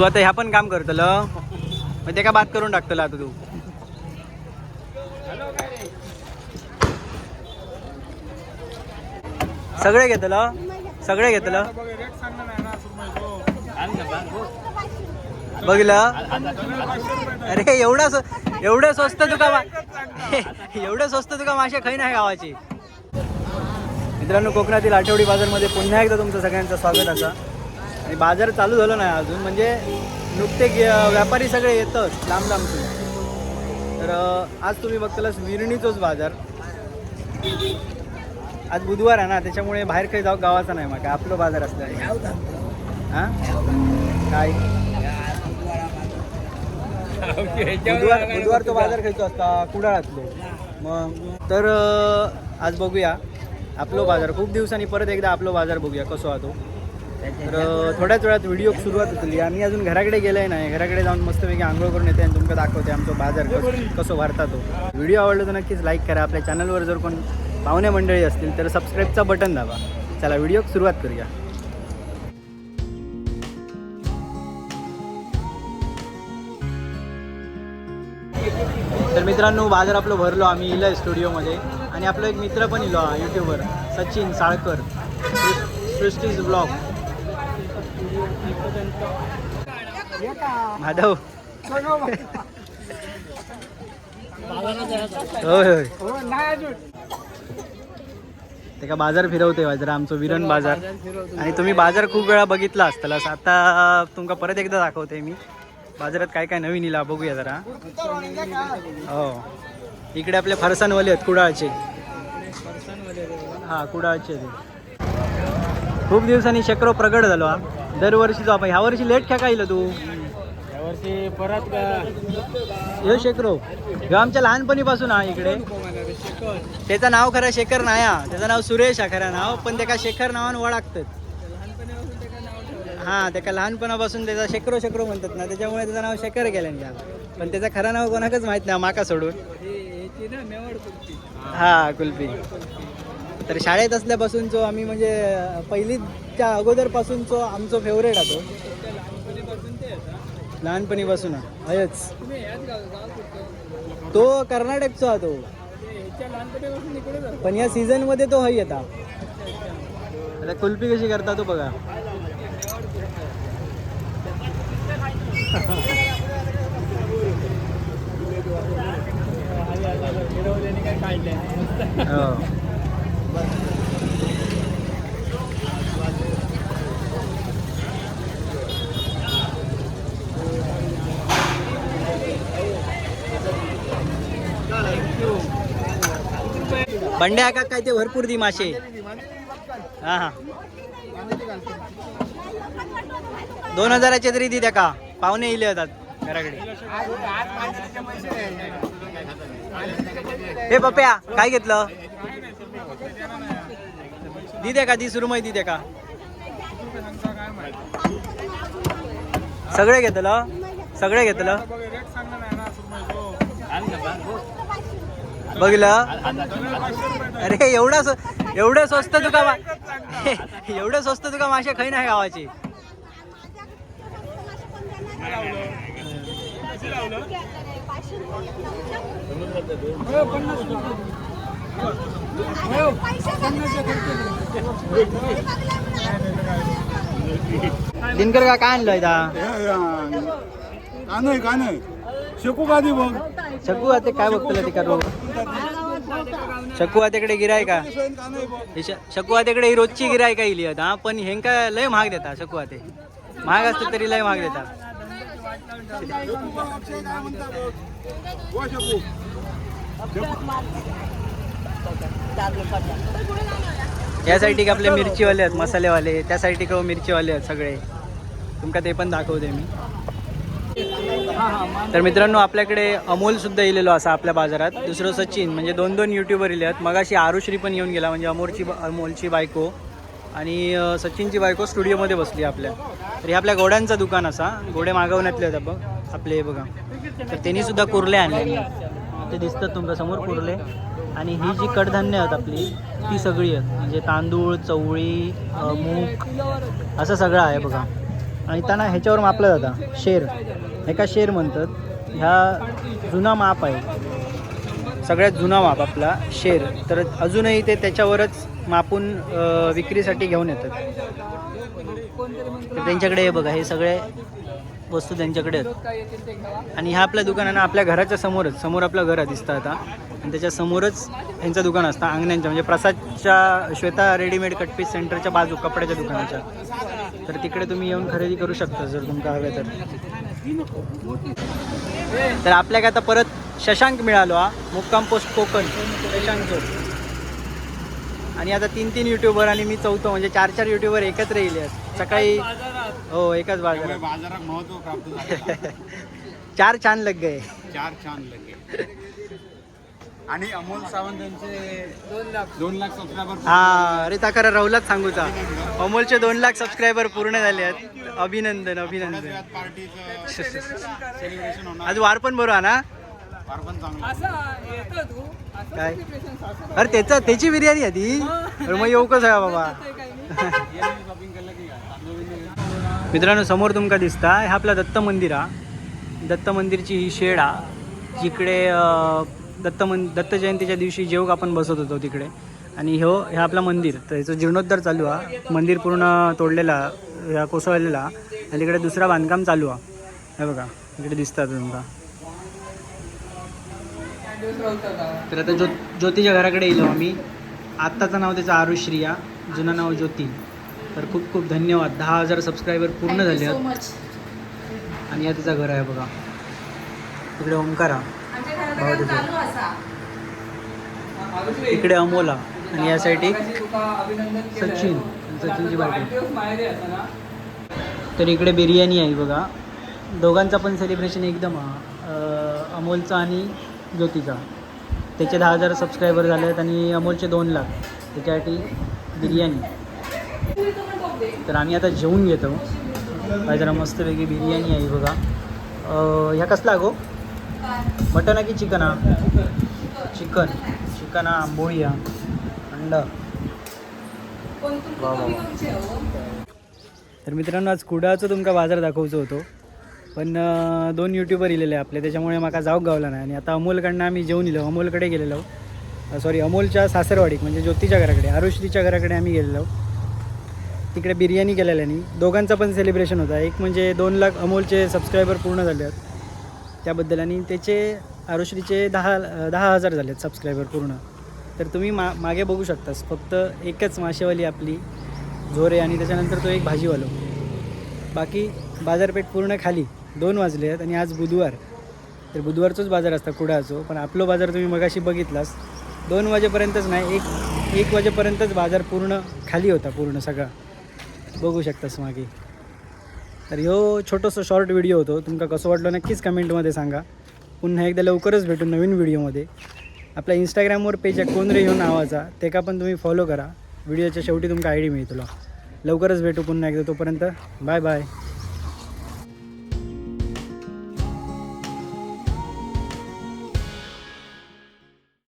तू आता ह्या पण काम करतल? मग ते का बात करून टाकतला आता तू? सगळे घेतलं? सगळे घेतलं? बघलं अरे एवढा स्व- एवढं स्वस्त तुका एवढं स्वस्त तुका मासे खै नाही गावाची? मित्रांनो कोकणातील आठवडी बाजारमध्ये पुन्हा एकदा तुमचं सगळ्यांचं स्वागत असा. आणि बाजार चालू झालं नाही अजून. म्हणजे नुकते व्यापारी सगळे येतच लांब लांबचे तर आज तुम्ही बघतालाच विरणीचोच बाजार. आज बुधवार आहे ना त्याच्यामुळे बाहेर काही जाऊ गावाचा नाही मग आपलं बाजार असतं हां? काय? बुधवार बुधवार तो बाजार खायचो असता कुडाळातलो. मग तर आज बघूया. आपलो बाजार खूप दिवसांनी परत एकदा आपलो बाजार बघूया कसो हा तो तर थोड्याच वेळात व्हिडिओ सुरुवात होतली आम्ही अजून घराकडे गेलोय नाही. घराकडे जाऊन मस्तपैकी आंघोळ करून येते आणि तुमका दाखवते आमचा बाजार कस कसं भरता तो. व्हिडिओ आवडला तर नक्कीच लाईक करा. आपल्या चॅनलवर जर कोण पाहुणे मंडळी असतील तर सबस्क्राईबचा बटन दाबा. चला व्हिडिओ सुरुवात करूया. तर मित्रांनो बाजार आपलं भरलो आम्ही इलं स्टुडिओमध्ये आणि आपला एक मित्र पण इलो यूट्यूबवर यूट्यूबर सचिन साळकर. सृष्टीज ब्लॉग. माधव. होय होय. ते का बाजार फिरवते जरा आमचं विरण बाजार. आणि तुम्ही बाजार खूप वेळा बघितला असताला आता तुमका परत एकदा दाखवते मी. बाजारात काय काय नवीन इला बघूया जरा. हो. इकडे आपले फरसानवाले आहेत कुडाळचे. हा कुडाळचे खूप दिवसांनी शेकडो प्रगड झालो हा. दरवर्षीचो आपण ह्या वर्षी लेट खेळा येईल तू? यावर्षी परत हे शेकरो ह्यो आमच्या लहानपणीपासून हा इकडे. त्याचं नाव खरं शेखर नाही हा त्याचं नाव सुरेश हा खरं नाव पण त्याका शेखर नावानं ओळखतात. हा त्याका लहानपणापासून त्याचा शेकरो शेकरो म्हणतात ना त्याच्यामुळे त्याचं नाव शेखर केलं त्या पण त्याचं खरं नाव कोणाकच माहीत नाही माका सोडून. हा कुल्फी. तर शाळेत असल्यापासूनचो आम्ही म्हणजे पहिलीच्या अगोदरपासूनचो आमचो फेवरेट होतो लहानपणीपासून. आहेच. हयच तो कर्नाटकचा तो. पण या सीझनमध्ये तो हय येता आता कुल्फी कशी करता तो बघा. काय बंड्या का काय ते भरपूर दी मासे हा हा. दोन हजाराचे तरी दी त्या का? पाहुणे इले होतात घराकडे. हे पप्या काय घेतलं? दी द्या का? दी सुरमई दी द्या का? सगळे घेतलं? सगळे घेतलं? बघलं अरे एवढा एवढं स्वस्त तुका एवढं स्वस्त तुका मासे खै नाही गावाची? दिनकर का काय आणलं कानय कानय. शेकू काधी बघ? शकू आता काय बघतलं ते करू शकू. आत्याकडे गिराय का? हे शकू आत्याकडे ही रोजची गिराय का इली आता पण हेंका लय महाग देता शकू आते. महाग असते तरी लय महाग देता. काय म्हणता बघ वा शेकू या साईडीक आपले मिरचीवाले आहेत मसालेवाले. त्या साईडीक मिरचीवाले आहेत सगळे. तुमका ते पण दाखवते मी. तर मित्रांनो आपल्याकडे अमोल सुद्धा इलेलो असा आपल्या बाजारात. दुसरं सचिन म्हणजे दोन दोन युट्यूबर इले आहेत मगाशी आरुश्री पण येऊन गेला म्हणजे अमोलची अमोलची बायको. आणि सचिनची बायको स्टुडिओमध्ये बसली आपल्या. तर हे आपल्या घोड्यांचं दुकान असा. घोडे मागवण्यातले आहेत बघ आपले हे बघा. तर त्यांनी सुद्धा कुर्ले आणले. ते दिसतात तुमच्यासमोर कुर्ले. आणि ही जी कडधान्य आहेत आपली ती सगळी आहेत. म्हणजे तांदूळ चवळी मूग असं सगळं आहे बघा. आणि त्यांना ह्याच्यावर मापलं जातं. शेर. एका शेर म्हणतात ह्या जुना माप आहे. सगळ्यात जुना माप आपला शेर. तर अजूनही ते त्याच्यावरच मापून विक्रीसाठी घेऊन येतात. तर त्यांच्याकडे हे बघा हे सगळे वस्तू त्यांच्याकडे आहेत. आणि ह्या आपल्या दुकानानं आपल्या घराच्या समोरच समोर आपलं घर दिसतं आता. आणि त्याच्या समोरच यांचं दुकान असतं अंगण्यांच्या म्हणजे प्रसादच्या श्वेता रेडीमेड कटपीस सेंटरच्या बाजू कपड्याच्या दुकानाच्या. तर तिकडे तुम्ही येऊन खरेदी करू शकता जर तुमका हवे तर. तर आपल्याला आता परत शशांक मिळालो हा. मुक्काम पोस्ट कोकण. शशांक आणि आता तीन तीन युट्यूबर आणि मी चौथं म्हणजे चार चार युट्यूबर एकत्र येईल सकाळी हो एकाच बाजारात. बाजारात महत्त्व प्राप्त झालं. चार छान लग गए चार छान लगे आणि अमोल सावंत यांचे दोन लाख. दोन लाख सबस्क्रायबर हा अरे ता खरं राहुलाच सांगूचा अमोलचे दोन लाख सबस्क्रायबर पूर्ण झाले आहेत. अभिनंदन अभिनंदन. पार्टीचं सेलिब्रेशन होणार? आज वार पण बरोबर ना? काय? अरे त्याचा त्याची बिर्याणी आहे ती. अरे मग येऊ कसं आहे बाबा? मित्रांनो समोर तुमका दिसता हे आपलं दत्त मंदिर हा. दत्त मंदिरची ही शेड हा जिकडे दत्त मन दत्त जयंतीच्या दिवशी जेवग आपण बसत होतो तिकडे. आणि ह्यो हे आपला मंदिर तर याचं जीर्णोद्धार चालू हा. मंदिर पूर्ण तोडलेला कोसळलेला आणि तिकडे दुसरा बांधकाम चालू हा हे बघा इकडे दिसतात तुमका तर आता ज्यो ज्योतीच्या घराकडे येलो आम्ही. आत्ताचं नाव त्याचं आरुश्रिया जुनं नाव ज्योती. तर खूप खूप धन्यवाद. दहा हजार सबस्क्रायबर पूर्ण झाले आहेत. मच आणि या तिचं घर आहे बघा. इकडे ओंकारा. इकडे अमोला. आणि या साईड सचिन. सचिनची तर इकडे बिर्याणी आहे बघा. दोघांचा पण सेलिब्रेशन एकदम अमोलचा आणि ज्योतीचा. त्याचे दहा हजार सबस्क्रायबर झाले आहेत आणि अमोलचे दोन लाख. त्याच्यासाठी बिर्याणी. तर आम्ही आता जेवून घेतो. काय जरा मस्तपैकी बिर्याणी आहे बघा. ह्या कसला गो? मटन आहे की चिकन हा? चिकन. चिकन हा आंबोळी हा. अंडा. तर मित्रांनो आज कुडाचं तुमका बाजार दाखवचो होतो. पण दोन युट्यूबर इलेले आपले त्याच्यामुळे माका जाऊक गावला नाही. आणि आता अमोलकडनं आम्ही जेवून इलो अमोलकडे गेलेलो. सॉरी अमोलच्या सासरवाडीक म्हणजे ज्योतीच्या घराकडे आरुश्रीच्या घराकडे आम्ही गेलेलो. तिकडे बिर्याणी केलेल्यानी दोघांचा पण सेलिब्रेशन होता. एक म्हणजे दोन लाख अमोलचे सबस्क्रायबर पूर्ण झाले आहेत. त्याबद्दल आणि त्याचे आरुश्रीचे दहा दहा हजार झाले आहेत सबस्क्रायबर पूर्ण. तर तुम्ही मा मागे बघू शकतास. फक्त एकच माशेवाली आपली झोरे आणि त्याच्यानंतर तो एक भाजीवालो. बाकी बाजारपेठ पूर्ण खाली. दोन वाजले आहेत आणि आज बुधवार. तर बुधवारचोच बाजार असता कुडाचो पण आपलो बाजार तुम्ही मगाशी बघितलास. दोन वाजेपर्यंतच नाही एक एक वाजेपर्यंतच बाजार पूर्ण खाली होता पूर्ण सगळा. बघू शकतास मागे. तर ह्यो छोटंसं शॉर्ट व्हिडिओ होतो. तुमका कसं वाटलं नक्कीच कमेंटमध्ये सांगा. पुन्हा एकदा लवकरच भेटू नवीन व्हिडिओमध्ये आपल्या इंस्टाग्रामवर पेज आहे कोण रे ह्यो नावाचा? ते का पण तुम्ही फॉलो करा. व्हिडिओच्या शेवटी तुमका आय डी मिळतो लवकरच भेटू पुन्हा एकदा तोपर्यंत. Bye bye